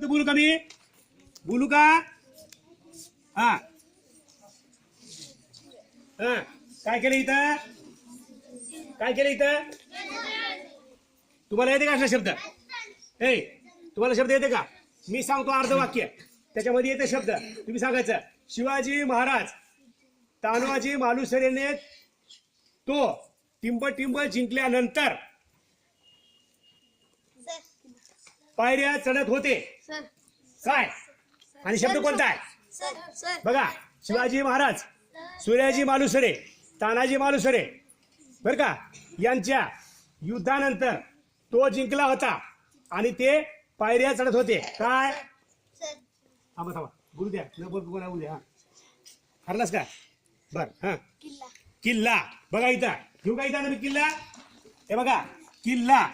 शब्द बोलू का मी? बोलू का? हा. हा. काय केलं इथं? काय केलं इथं? तुम्हाला येते का असला शब्द? ए तुम्हाला शब्द येते का? मी सांगतो अर्ध वाक्य त्याच्यामध्ये येते शब्द. तुम्ही सांगायचं. शिवाजी महाराज तानवाजी मालुसरेने तो टिंब टिंब जिंकल्यानंतर सर पायऱ्या चढत होते. सर. काय? आणि शब्द कोणता आहे? Sir sir. बघा शिवाजी महाराज सूर्याजी मालुसरे तानाजी मालुसरे बर का? यांच्या युद्धानंतर तो जिंकला होता आणि ते पायऱ्या चढत होते. काय? थांबा थांबा. बोलू द्या. न बोल बोला बोलू द्या हा. ठरलास का? बर हा. किल्ला. किल्ला. बघा इथं. घेऊ का इथं मी किल्ला? हे बघा. किल्ला.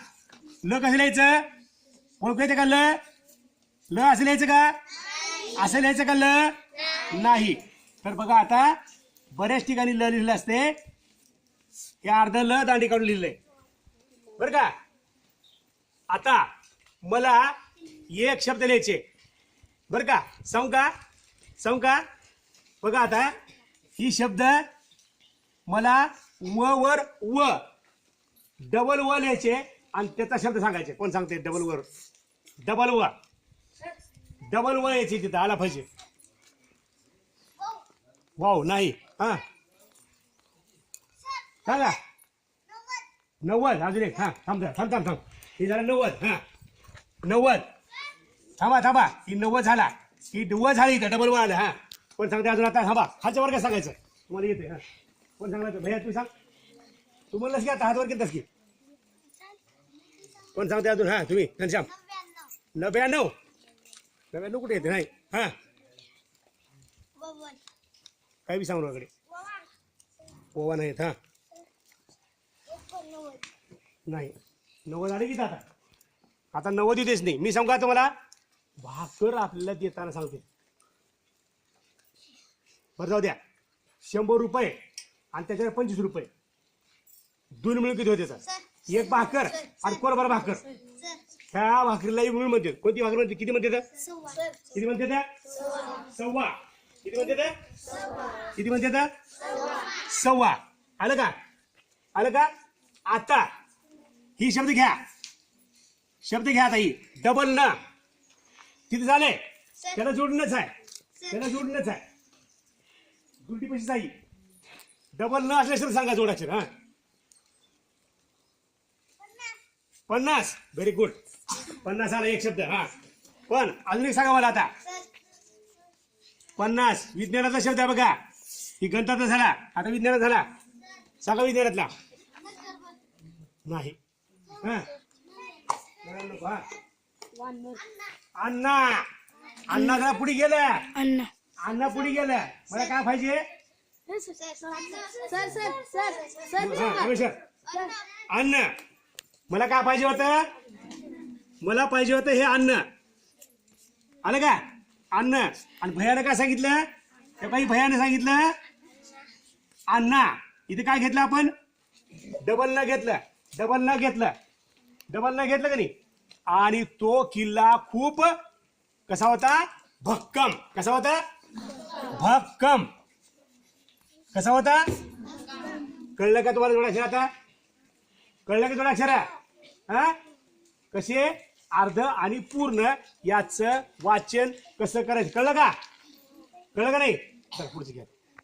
ल कसं लिहायचं ओळखू येते का ल? ल असं लिहायचं का? असं लिहायचं का ल? नाही. तर बघा आता बऱ्याच ठिकाणी ल लिहिलं असते. हे अर्ध ल दांडी काढून लिहिलंय. बरं का? आता मला एक शब्द लिहायचे. बरं का? सांगू का? सांगू का? बघा आता ही शब्द मला व वर व डबल व लिहायचे. आणि त्याचा शब्द सांगायचे. कोण सांगते डबल वर. डबल व डबल व यायची तिथं आला पाहिजे. वाव नाही. हा. सांगा नव्वद. अजून एक. हा थांब थांब थांब थांब. हे झालं नव्वद. हा. नव्वद. थांबा थांबा. ही नव्वद झाला. ही डुव्वद झाली इथं. डबल व आलं. हा. कोण सांगते अजून आता? थांबा. खालच्या वर्गात सांगायचं. तुम्हाला येते हा. कोण सांगायचं भैया तू सांग. तू म्हणलंस की आता? हातवर घेतलास की? कोण सांगते अजून? हा तुम्ही घनश्याम. नव्याण्णव. नव्याण्णव. कुठे येते? नाही. हा. काय बी सांगू नका ओवा नाही येत हा. नाही. नव्वद आले की आता. आता नव्वद येतेच नाही. मी सांगू का तुम्हाला? भाकर आपल्याला देताना सांगते. बरं जाऊ द्या. शंभर रुपये आणि त्याच्यावर पंचवीस रुपये. दोन मिळून किती होते सर? एक भाकर आणि कोरभर भाकर? सर ह्या भाकरीला एक मिळून म्हणते. कोणती भाकर म्हणते? किती म्हणते तर? किती म्हणते सव्वा. किती म्हणते किती म्हणते तर? सव्वा. आलं का? आलं का? आता ही शब्द घ्या. शब्द घ्या आता ही. डबल न. किती झाले? त्याला जोडणंच आहे. त्याला जोडणंच आहे. उलटी पैसे जाई डबल न असल्या शब्द सांगा जोडाचे हा. पन्नास. व्हेरी गुड पन्नास आला एक शब्द हा. पण अजून एक सांगा मला आता. पन्नास. विज्ञानाचा शब्द आहे बघा. ही गणिताचा झाला. आता विज्ञानात झाला. सांगा विज्ञानातला. नाही. हा. अण्णा. अण्णा जरा पुढे गेलं. अण्णा. अण्णा पुढे गेलं. मला काय पाहिजे? सर मला काय पाहिजे होतं? मला पाहिजे होतं हे अन्न. आलं का? अन्न. आणि भयानं काय सांगितलं? त्या काही भयानं सांगितलं अण्णा इथे काय घेतलं आपण? डबल न घेतलं. डबल न घेतलं. डबल न घेतलं का नाही? आणि तो किल्ला खूप कसा होता? भक्कम. कसा होता? भक्कम. कसा होता? कळलं का तुम्हाला थोडा अक्षर आता कळलं का थोडा अक्षर हा? कसे? अर्ध आणि पूर्ण याचं वाचन कसं करायचं? कळलं का? कळलं का नाही? चल पुढचं घ्या.